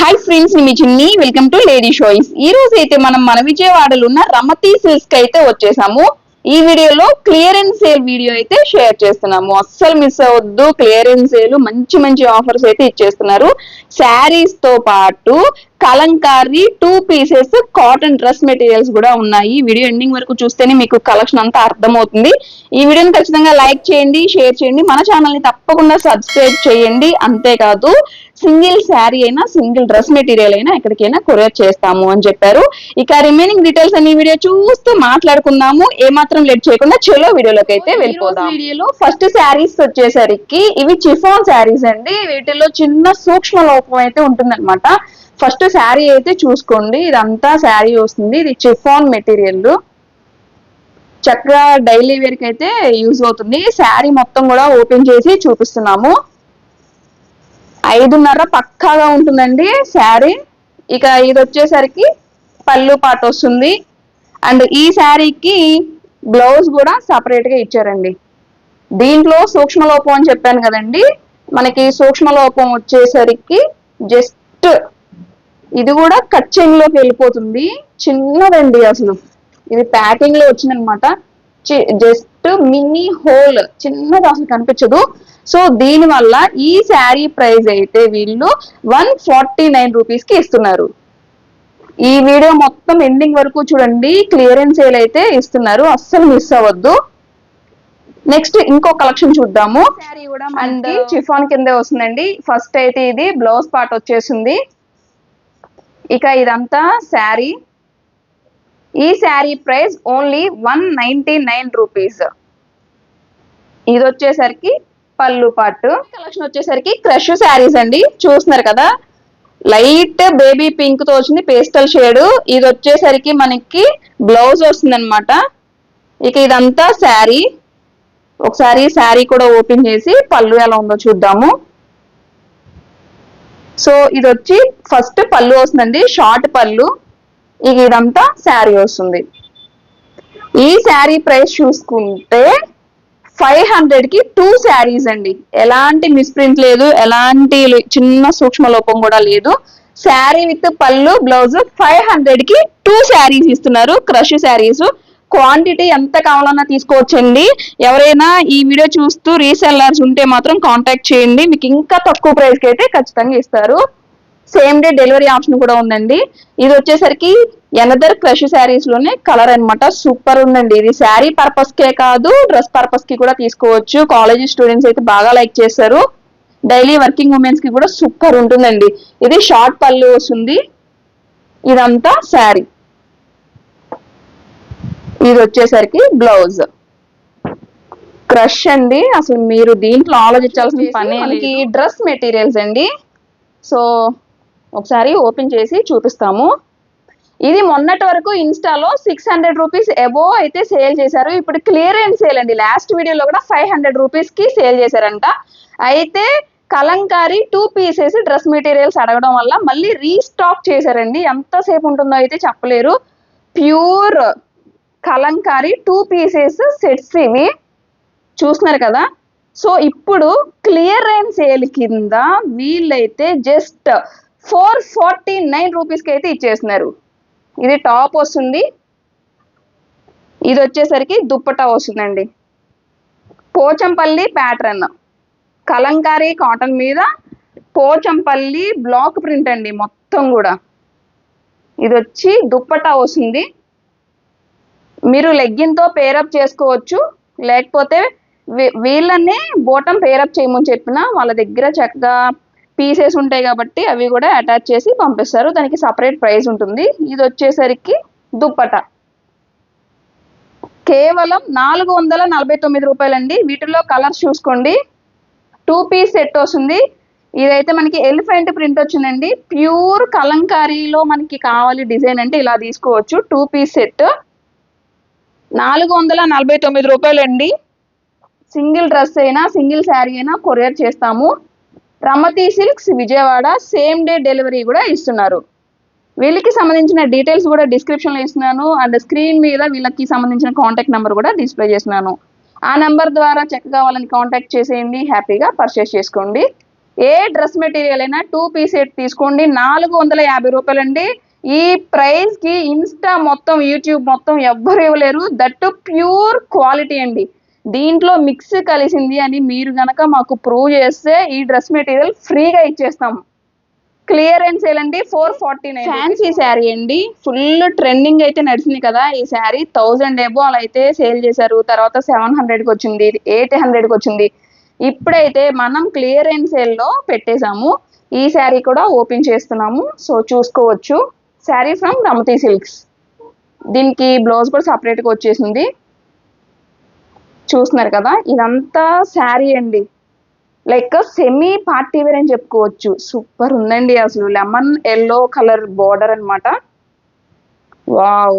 Hi friends మీ చిన్ని. Welcome to lady షోయిస్ ఈ రోజు అయితే మనం మన విజయవాడలో ఉన్న రమతి సిల్క్స్కి అయితే వచ్చేసాము. ఈ వీడియోలో క్లియరెన్స్ సేల్ వీడియో అయితే షేర్ చేస్తున్నాము. అస్సలు మిస్ అవ్వద్దు. క్లియరెన్స్ సేల్ మంచి మంచి ఆఫర్స్ అయితే ఇచ్చేస్తున్నారు. శారీస్తో పాటు Kalamkari two pieces cotton dress materials కూడా ఉన్నాయి. ఈ వీడియో ఎండింగ్ వరకు చూస్తేనే మీకు కలెక్షన్ అంతా అర్థమవుతుంది. ఈ వీడియోని ఖచ్చితంగా లైక్ చేయండి షేర్ చేయండి. మన ఛానల్ని తప్పకుండా సబ్స్క్రైబ్ చేయండి. అంతేకాదు సింగిల్ శారీ అయినా సింగిల్ డ్రెస్ మెటీరియల్ అయినా ఎక్కడికైనా కొరియర్ చేస్తాము అని చెప్పారు. ఇక రిమైనింగ్ డీటెయిల్స్ అన్ని వీడియో చూస్తూ మాట్లాడుకుందాము. ఏమాత్రం లేట్ చేయకుండా చలో వీడియోలోకి అయితే వెళ్ళిపోదాం. వీడియోలో ఫస్ట్ శారీస్ వచ్చేసరికి ఇవి చిఫాన్ శారీస్ అండి. వీటిలో చిన్న సూక్ష్మ లోపం అయితే ఉంటుందన్నమాట. ఫస్ట్ శారీ అయితే చూసుకోండి. ఇదంతా శారీ వస్తుంది. ఇది చిఫాన్ మెటీరియల్ చక్కగా డైలీ వేర్కి అయితే యూజ్ అవుతుంది. శారీ మొత్తం కూడా ఓపెన్ చేసి చూపిస్తున్నాము. ఐదున్నర పక్కాగా ఉంటుందండి శారీ. ఇక ఇది వచ్చేసరికి పళ్ళు పాట వస్తుంది. అండ్ ఈ శారీకి బ్లౌజ్ కూడా సపరేట్గా ఇచ్చారండి. దీంట్లో సూక్ష్మలోపం అని చెప్పాను కదండి. మనకి సూక్ష్మలోపం వచ్చేసరికి జస్ట్ ఇది కూడా కచ్చింగ్లోకి వెళ్ళిపోతుంది. చిన్నదండి అసలు. ఇది ప్యాకింగ్లో వచ్చిందనమాట. జస్ట్ మినీ హోల్ చిన్నది అసలు కనిపించదు. సో దీని వల్ల ఈ శారీ ప్రైస్ అయితే వీళ్ళు వన్ ఫార్టీ నైన్ రూపీస్కి ఇస్తున్నారు. ఈ వీడియో మొత్తం ఎండింగ్ వరకు చూడండి. క్లియరెన్స్ సేల్ అయితే ఇస్తున్నారు. అస్సలు మిస్ అవ్వద్దు. నెక్స్ట్ ఇంకో కలెక్షన్ చూద్దాము. శారీ కూడా అండ్ చిఫాన్ కిందే వస్తుందండి. ఫస్ట్ అయితే ఇది బ్లౌజ్ పార్ట్ వచ్చేసింది. ఇక ఇదంతా శారీ. ఈ saree price only one ninety nine rupees. ఇది వచ్చేసరికి పళ్ళు పాటు. కలెక్షన్ వచ్చేసరికి క్రష్ శారీస్ అండి. చూస్తున్నారు కదా? లైట్ బేబీ పింక్తో వచ్చింది పేస్టల్ షేడ్. ఇది వచ్చేసరికి మనకి బ్లౌజ్ వస్తుంది అనమాట ఇక ఇదంతా శారీ. ఒకసారి శారీ కూడా ఓపెన్ చేసి పళ్ళు ఎలా ఉందో చూద్దాము. సో ఇది వచ్చి ఫస్ట్ పళ్ళు వస్తుందండి షార్ట్ పళ్ళు. ఇక ఇదంతా శారీ వస్తుంది. ఈ శారీ ప్రైస్ చూసుకుంటే ఫైవ్ హండ్రెడ్కి టూ శారీస్ అండి. ఎలాంటి మిస్ప్రింట్ లేదు ఎలాంటి చిన్న సూక్ష్మ లోపం కూడా లేదు. శారీ విత్ పళ్ళు బ్లౌజ్ ఫైవ్ హండ్రెడ్కి టూ శారీస్ ఇస్తున్నారు క్రష్ శారీస్. క్వాంటిటీ ఎంత కావాలన్నా తీసుకోవచ్చండి. ఎవరైనా ఈ వీడియో చూస్తూ రీసెల్లర్స్ ఉంటే మాత్రం కాంటాక్ట్ చేయండి. మీకు ఇంకా తక్కువ ప్రైస్కి అయితే ఖచ్చితంగా ఇస్తారు. సేమ్ డే డెలివరీ ఆప్షన్ కూడా ఉందండి. ఇది వచ్చేసరికి ఎనదర్ క్రష్ శారీస్లోనే కలర్ అనమాట సూపర్ ఉందండి. ఇది శారీ పర్పస్ కే కాదు డ్రెస్ పర్పస్కి కూడా తీసుకోవచ్చు. కాలేజీ స్టూడెంట్స్ అయితే బాగా లైక్ చేస్తారు. డైలీ వర్కింగ్ ఉమెన్స్కి కూడా సూపర్ ఉంటుందండి. ఇది షార్ట్ పళ్ళు వస్తుంది. ఇదంతా శారీ ఇది వచ్చేసరికి బ్లౌజ్. క్రష్ అండి. అసలు మీరు దీంట్లో ఆలోచించాల్సిన పని మనకి డ్రెస్ మెటీరియల్స్ అండి. సో ఒకసారి ఓపెన్ చేసి చూపిస్తాము. ఇది మొన్నటి వరకు ఇన్స్టాలో సిక్స్ హండ్రెడ్ రూపీస్ ఎబో అయితే సేల్ చేశారు. ఇప్పుడు క్లియరెన్స్ సేల్ అండి. లాస్ట్ వీడియోలో కూడా ఫైవ్ హండ్రెడ్ రూపీస్కి సేల్ చేశారంట. అయితే Kalamkari two pieces dress materials అడగడం వల్ల మళ్ళీ రీస్టాక్ చేశారండి. ఎంతసేపు ఉంటుందో అయితే చెప్పలేరు. Pure Kalamkari two pieces sets ఇవి. చూస్తున్నారు కదా? సో ఇప్పుడు క్లియరెన్స్ సేల్ కింద వీళ్ళైతే జస్ట్ ఫోర్ ఫార్టీ నైన్ రూపీస్కి అయితే ఇచ్చేస్తున్నారు ఇది టాప్ వస్తుంది. ఇది వచ్చేసరికి దుప్పటా వస్తుందండి. పోచంపల్లి ప్యాటర్న్. కలంకారీ కాటన్ మీద పోచంపల్లి బ్లాక్ ప్రింట్ అండి మొత్తం కూడా. ఇది వచ్చి దుప్పటా వస్తుంది. మీరు లెగ్గిన్తో పేరప్ చేసుకోవచ్చు. లేకపోతే వీ- వీళ్ళని బోటం పేరప్ చేయమని చెప్పిన వాళ్ళ దగ్గర చక్కగా పీసెస్ ఉంటాయి కాబట్టి అవి కూడా అటాచ్ చేసి పంపిస్తారు. దానికి సపరేట్ ప్రైస్ ఉంటుంది. ఇది వచ్చేసరికి దుప్పట. కేవలం నాలుగు వందల నలభై తొమ్మిది రూపాయలండి. వీటిలో కలర్స్ చూసుకోండి. టూ పీస్ సెట్ వస్తుంది. ఇదైతే మనకి ఎలిఫెంట్ ప్రింట్ వచ్చిందండి. ప్యూర్ కలంకారీలో మనకి కావాలి డిజైన్ అంటే ఇలా తీసుకోవచ్చు. టూ పీస్ సెట్ నాలుగు వందల నలభై తొమ్మిది రూపాయలండి. సింగిల్ డ్రెస్ అయినా సింగిల్ శారీ అయినా కొరియర్ చేస్తాము. Ramathi silks Vijayawada same day delivery కూడా ఇస్తున్నారు. వీళ్ళకి సంబంధించిన డీటెయిల్స్ కూడా డిస్క్రిప్షన్లో ఇస్తున్నాను. అండ్ స్క్రీన్ మీద వీళ్ళకి సంబంధించిన కాంటాక్ట్ నెంబర్ కూడా డిస్ప్లే చేస్తున్నాను. ఆ నెంబర్ ద్వారా చక్కగా వాళ్ళని కాంటాక్ట్ చేసేయండి. హ్యాపీగా పర్చేస్ చేసుకోండి. ఏ డ్రెస్ మెటీరియల్ అయినా టూ పీస్ సెట్ తీసుకోండి. నాలుగు వందల యాభై రూపాయలండి. ఈ ప్రైస్కి ఇన్స్టా మొత్తం యూట్యూబ్ మొత్తం ఎవ్వరు ఇవ్వలేరు. దట్ ప్యూర్ క్వాలిటీ అండి. దీంట్లో మిక్స్ కలిసింది అని మీరు గనక మాకు ప్రూవ్ చేస్తే ఈ డ్రెస్ మెటీరియల్ ఫ్రీగా ఇచ్చేస్తాం. క్లియరెన్స్ సేల్ అండి four forty nine fancy saree అండి. ఫుల్ ట్రెండింగ్ అయితే నడిచింది కదా. ఈ శారీ థౌజండ్ ఏబో అలా అయితే సేల్ చేశారు. తర్వాత సెవెన్ హండ్రెడ్కి వచ్చింది. ఎయిట్ హండ్రెడ్కి వచ్చింది. ఇప్పుడైతే మనం క్లియరెన్స్ సేల్లో పెట్టేశాము. ఈ శారీ కూడా ఓపెన్ చేస్తున్నాము. సో చూసుకోవచ్చు. Saree from Ramathi silks. దీనికి బ్లౌజ్ కూడా సపరేట్గా వచ్చేసింది. చూస్తున్నారు కదా ఇదంతా శారీ అండి. లైక్ సెమీ పార్టీ వేర్ అని చెప్పుకోవచ్చు. సూపర్ ఉందండి అసలు. లెమన్ ఎల్లో కలర్ బార్డర్ అనమాట వావ్!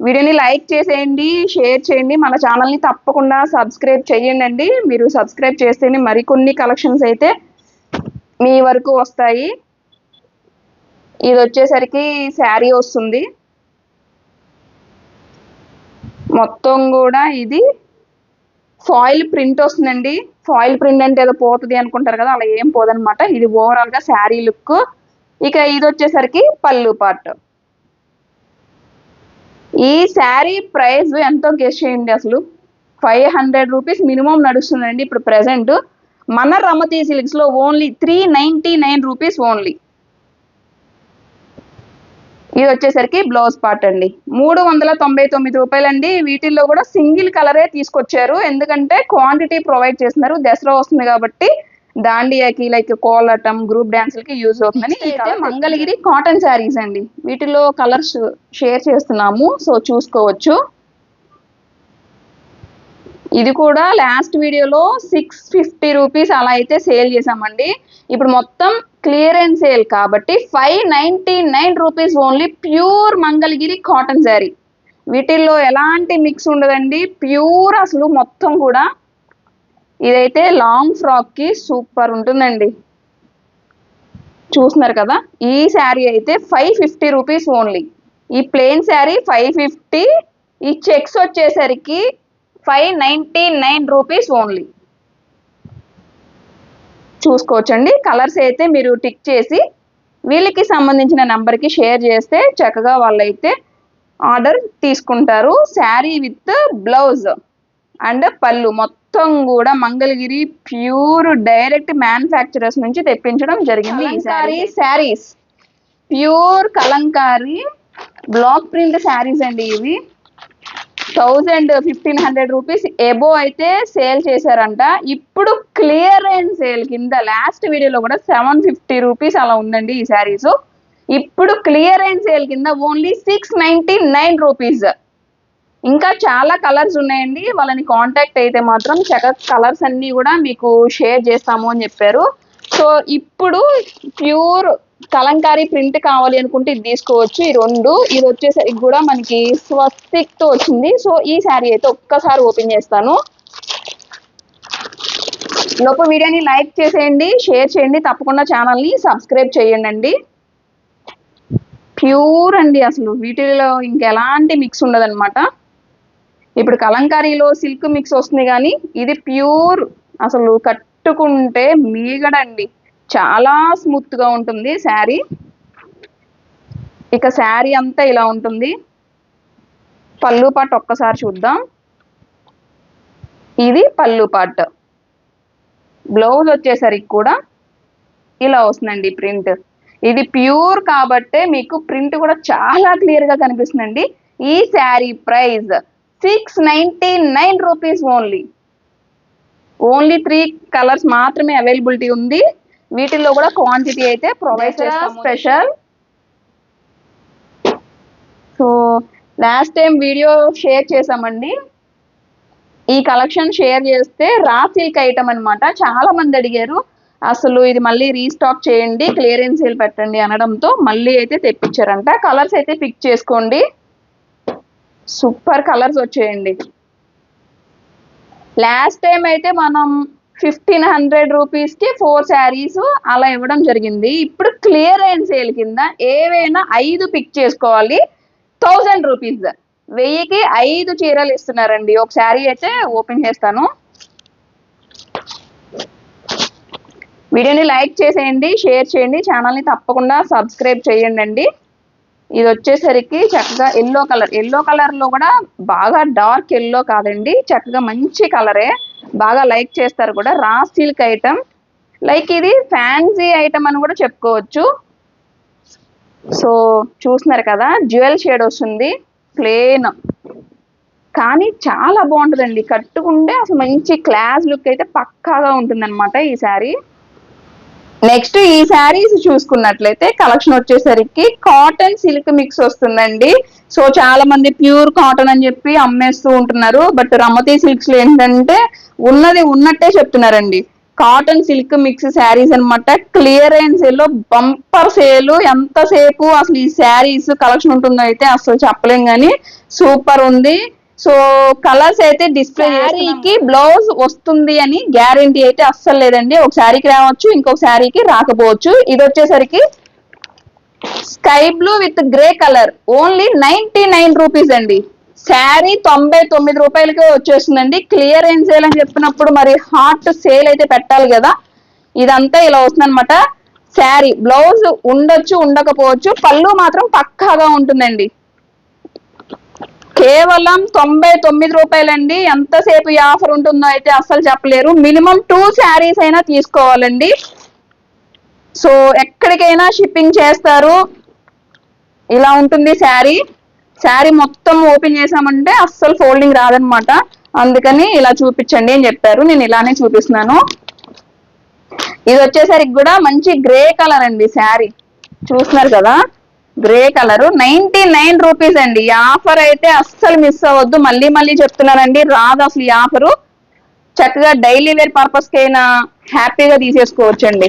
వీడియోని లైక్ చేసేయండి షేర్ చేయండి. మన ఛానల్ని తప్పకుండా సబ్స్క్రైబ్ చేయండి అండి మీరు సబ్స్క్రైబ్ చేస్తేనే మరికొన్ని కలెక్షన్స్ అయితే మీ వరకు వస్తాయి. ఇది వచ్చేసరికి శారీ వస్తుంది. మొత్తం కూడా ఇది ఫాయిల్ ప్రింట్ వస్తుందండి. ఫాయిల్ ప్రింట్ అంటే ఏదో పోతుంది అనుకుంటారు కదా అలా ఏం పోదనమాట ఇది ఓవరాల్గా శారీ లుక్. ఇక ఇది వచ్చేసరికి పళ్ళు పార్ట్ ఈ శారీ ప్రైస్ ఎంతో గెస్ట్ చేయండి అసలు. ఫైవ్ హండ్రెడ్ రూపీస్ మినిమం నడుస్తుందండి ఇప్పుడు ప్రెసెంట్ మన Ramathi సిల్క్స్లో only three ninety nine rupees only ఇది వచ్చేసరికి బ్లౌజ్ పార్ట్ అండి. మూడు వందల తొంభై తొమ్మిది రూపాయలండి. వీటిల్లో కూడా సింగిల్ కలరే తీసుకొచ్చారు. ఎందుకంటే క్వాంటిటీ ప్రొవైడ్ చేస్తున్నారు. దసరా వస్తుంది కాబట్టి దాండియాకి లైక్ కోలాటం గ్రూప్ డాన్సులకి యూజ్ అవుతుందని అయితే మంగళగిరి కాటన్ శారీస్ అండి. వీటిలో కలర్స్ షేర్ చేస్తున్నాము. సో చూసుకోవచ్చు. ఇది కూడా లాస్ట్ వీడియోలో సిక్స్ ఫిఫ్టీ రూపీస్ అలా అయితే సేల్ చేసామండి ఇప్పుడు మొత్తం క్లియరెన్స్ సేల్ కాబట్టి five ninety nine rupees only pure Mangalagiri cotton saree. వీటిల్లో ఎలాంటి మిక్స్ ఉండదండి. ప్యూర్ అసలు మొత్తం కూడా ఇదైతే లాంగ్ ఫ్రాక్కి సూపర్ ఉంటుందండి. చూస్తున్నారు కదా ఈ శారీ అయితే ఫైవ్ ఫిఫ్టీ రూపీస్ ఓన్లీ. ఈ ప్లెయిన్ శారీ ఫైవ్ ఫిఫ్టీ ఈ చెక్స్ వచ్చేసరికి five ninety nine rupees only. చూసుకోవచ్చండి. కలర్స్ అయితే మీరు టిక్ చేసి వీళ్ళకి సంబంధించిన నెంబర్కి షేర్ చేస్తే చక్కగా వాళ్ళైతే ఆర్డర్ తీసుకుంటారు. శారీ విత్ బ్లౌజ్ అండ్ పళ్ళు మొత్తం కూడా మంగళగిరి ప్యూర్ డైరెక్ట్ మ్యానుఫ్యాక్చరర్స్ నుంచి తెప్పించడం జరిగింది ఈ saree sarees pure Kalamkari block print sarees అండి ఇవి. Thousand fifteen hundred rupees above అయితే సేల్ చేశారంట. ఇప్పుడు క్లియర్ అండ్ సేల్ కింద లాస్ట్ వీడియోలో కూడా సెవెన్ ఫిఫ్టీ రూపీస్ అలా ఉందండి ఈ శారీస్. ఇప్పుడు క్లియర్ అండ్ సేల్ కింద only six ninety nine rupees. ఇంకా చాలా కలర్స్ ఉన్నాయండి. వాళ్ళని కాంటాక్ట్ అయితే మాత్రం చక్కగా కలర్స్ అన్నీ కూడా మీకు షేర్ చేస్తాము అని చెప్పారు. సో ఇప్పుడు ప్యూర్ కలంకారీ ప్రింట్ కావాలి అనుకుంటే ఇది తీసుకోవచ్చు. ఈ రెండు ఇది వచ్చేసరికి కూడా మనకి స్వస్తిక్తో వచ్చింది. సో ఈ శారీ అయితే ఒక్కసారి ఓపెన్ చేస్తాను. లోపు వీడియోని లైక్ చేసేయండి షేర్ చేయండి తప్పకుండా ఛానల్ని సబ్స్క్రైబ్ చేయండి అండి ప్యూర్ అండి అసలు. వీటిలో ఇంకెలాంటి మిక్స్ ఉండదన్నమాట. ఇప్పుడు కలంకారీలో సిల్క్ మిక్స్ వస్తుంది కానీ ఇది ప్యూర్ అసలు కట్ కట్టుకుంటే మీగడండి. చాలా స్మూత్గా ఉంటుంది శారీ. ఇక శారీ అంతా ఇలా ఉంటుంది. పళ్ళు పాట్ ఒక్కసారి చూద్దాం. ఇది పళ్ళు పాట్. బ్లౌజ్ వచ్చేసరికి కూడా ఇలా వస్తుందండి ప్రింట్. ఇది ప్యూర్ కాబట్టే మీకు ప్రింట్ కూడా చాలా క్లియర్గా కనిపిస్తుందండి. ఈ saree price six ninety nine rupees only. Only three colours మాత్రమే అవైలబిలిటీ ఉంది. వీటిల్లో కూడా క్వాంటిటీ అయితే ప్రొవైడ్ చేస్తాం. Special. So last time video share చేసామండి ఈ కలెక్షన్ షేర్ చేస్తే రా సిల్క్ ఐటమ్ అనమాట చాలా మంది అడిగారు. అసలు ఇది మళ్ళీ రీస్టాక్ చేయండి క్లియరెన్స్ సేల్ పెట్టండి అనడంతో మళ్ళీ అయితే తెప్పించారంట. కలర్స్ అయితే పిక్ చేసుకోండి. సూపర్ కలర్స్ వచ్చేయండి. లాస్ట్ టైం అయితే మనం ఫిఫ్టీన్ హండ్రెడ్ రూపీస్కి ఫోర్ శారీస్ అలా ఇవ్వడం జరిగింది. ఇప్పుడు క్లియర్ అండ్ సేల్ కింద ఏవైనా ఐదు పిక్ చేసుకోవాలి. Thousand rupees. వెయ్యికి ఐదు చీరలు ఇస్తున్నారండి. ఒక శారీ అయితే ఓపెన్ చేస్తాను. వీడియోని లైక్ చేసేయండి షేర్ చేయండి. ఛానల్ని తప్పకుండా సబ్స్క్రైబ్ చేయండి అండి ఇది వచ్చేసరికి చక్కగా ఎల్లో కలర్ ఎల్లో కలర్లో కూడా బాగా డార్క్ ఎల్లో కాదండి. చక్కగా మంచి కలరే. బాగా లైక్ చేస్తారు కూడా. రా సిల్క్ ఐటమ్ లైక్ ఇది ఫ్యాన్సీ ఐటమ్ అని కూడా చెప్పుకోవచ్చు. సో చూస్తున్నారు కదా జ్యువెల్ షేడ్ వస్తుంది. ప్లేన్. కానీ చాలా బాగుంటుందండి. కట్టుకుంటే అసలు మంచి క్లాస్ లుక్ అయితే పక్కాగా ఉంటుందన్నమాట ఈ శారీ. నెక్స్ట్ ఈ శారీస్ చూసుకున్నట్లయితే కలెక్షన్ వచ్చేసరికి కాటన్ సిల్క్ మిక్స్ వస్తుందండి. సో చాలా మంది ప్యూర్ కాటన్ అని చెప్పి అమ్మేస్తూ ఉంటున్నారు. బట్ రమతి సిల్క్స్లో ఏంటంటే ఉన్నది ఉన్నట్టే చెప్తున్నారండి. కాటన్ సిల్క్ మిక్స్ శారీస్ అనమాట క్లియరెన్స్లో బంపర్ సేల్. ఎంతసేపు అసలు ఈ శారీస్ కలెక్షన్ ఉంటుందో అయితే అసలు చెప్పలేం కానీ సూపర్ ఉంది. సో కలర్స్ అయితే డిస్ప్లే శారీకి బ్లౌజ్ వస్తుంది అని గ్యారంటీ అయితే అస్సలు లేదండి. ఒక శారీకి రావచ్చు ఇంకొక శారీకి రాకపోవచ్చు. ఇది వచ్చేసరికి sky blue with grey colour. Only ninety nine rupees అండి. శారీ తొంభై తొమ్మిది రూపాయలకే వచ్చేస్తుందండి. క్లియర్ ఏం సేల్ అని చెప్పినప్పుడు మరి హాట్ సేల్ అయితే పెట్టాలి కదా. ఇదంతా ఇలా వస్తుంది అనమాట శారీ బ్లౌజ్ ఉండొచ్చు ఉండకపోవచ్చు. పళ్ళు మాత్రం పక్కాగా ఉంటుందండి. కేవలం తొంభై తొమ్మిది రూపాయలండి. ఎంతసేపు ఈ ఆఫర్ ఉంటుందో అయితే అస్సలు చెప్పలేరు. మినిమం టూ శారీస్ అయినా తీసుకోవాలండి. సో ఎక్కడికైనా షిప్పింగ్ చేస్తారు. ఇలా ఉంటుంది శారీ. శారీ మొత్తం ఓపెన్ చేసామంటే అస్సలు ఫోల్డింగ్ రాదనమాట. అందుకని ఇలా చూపించండి అని చెప్పారు. నేను ఇలానే చూపిస్తున్నాను. ఇది వచ్చేసరికి కూడా మంచి గ్రే కలర్ అండి శారీ. చూస్తున్నారు కదా? Grey colour. Ninety nine rupees అండి. ఈ ఆఫర్ అయితే అస్సలు మిస్ అవ్వద్దు. మళ్ళీ మళ్ళీ చెప్తున్నానండి. రాదు అసలు ఈ ఆఫరు. చక్కగా డైలీ వేర్ పర్పస్కి అయినా హ్యాపీగా తీసేసుకోవచ్చండి.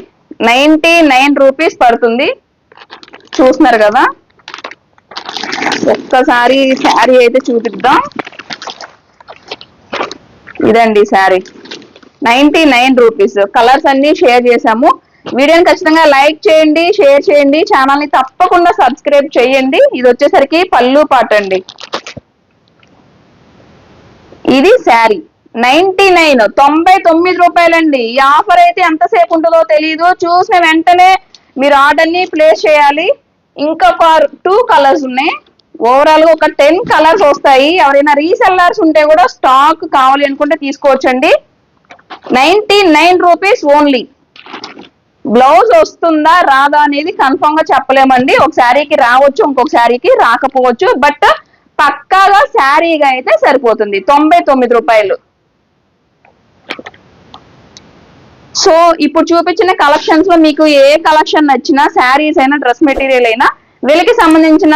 నైన్టీ నైన్ రూపీస్ పడుతుంది. చూస్తున్నారు కదా. ఒక్కసారి శారీ అయితే చూపిద్దాం. ఇదండి saree. Ninety nine rupees. Colours అన్ని షేర్ చేసాము వీడియోని ఖచ్చితంగా లైక్ చేయండి షేర్ చేయండి ఛానల్ని తప్పకుండా సబ్స్క్రైబ్ చేయండి. ఇది వచ్చేసరికి పళ్ళు పాట అండి. ఇది శారీ. నైన్టీ నైన్ తొంభై తొమ్మిది రూపాయలండి. ఈ ఆఫర్ అయితే ఎంతసేపు ఉంటుందో తెలియదు చూసిన వెంటనే మీరు ఆర్డర్ని ప్లేస్ చేయాలి. ఇంకా టూ కలర్స్ ఉన్నాయి. ఓవరాల్గా ఒక టెన్ కలర్స్ వస్తాయి. ఎవరైనా రీసెల్లర్స్ ఉంటే కూడా స్టాక్ కావాలి అనుకుంటే తీసుకోవచ్చండి. Ninety nine rupees only. Blouse వస్తుందా రాదా అనేది కన్ఫర్మ్గా చెప్పలేమండి. ఒక శారీకి రావచ్చు ఇంకొక శారీకి రాకపోవచ్చు. బట్ పక్కాగా శారీగా అయితే సరిపోతుంది. తొంభై తొమ్మిది రూపాయలు. సో ఇప్పుడు చూపించిన కలెక్షన్స్లో మీకు ఏ కలెక్షన్ నచ్చినా శారీస్ అయినా డ్రెస్ మెటీరియల్ అయినా వీళ్ళకి సంబంధించిన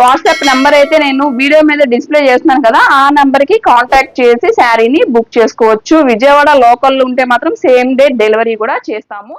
వాట్సాప్ నెంబర్ అయితే నేను వీడియో మీద డిస్ప్లే చేస్తున్నాను కదా ఆ నెంబర్కి కాంటాక్ట్ చేసి శారీని బుక్ చేసుకోవచ్చు. విజయవాడ లోకల్ ఉంటే మాత్రం సేమ్ డే డెలివరీ కూడా చేస్తాము.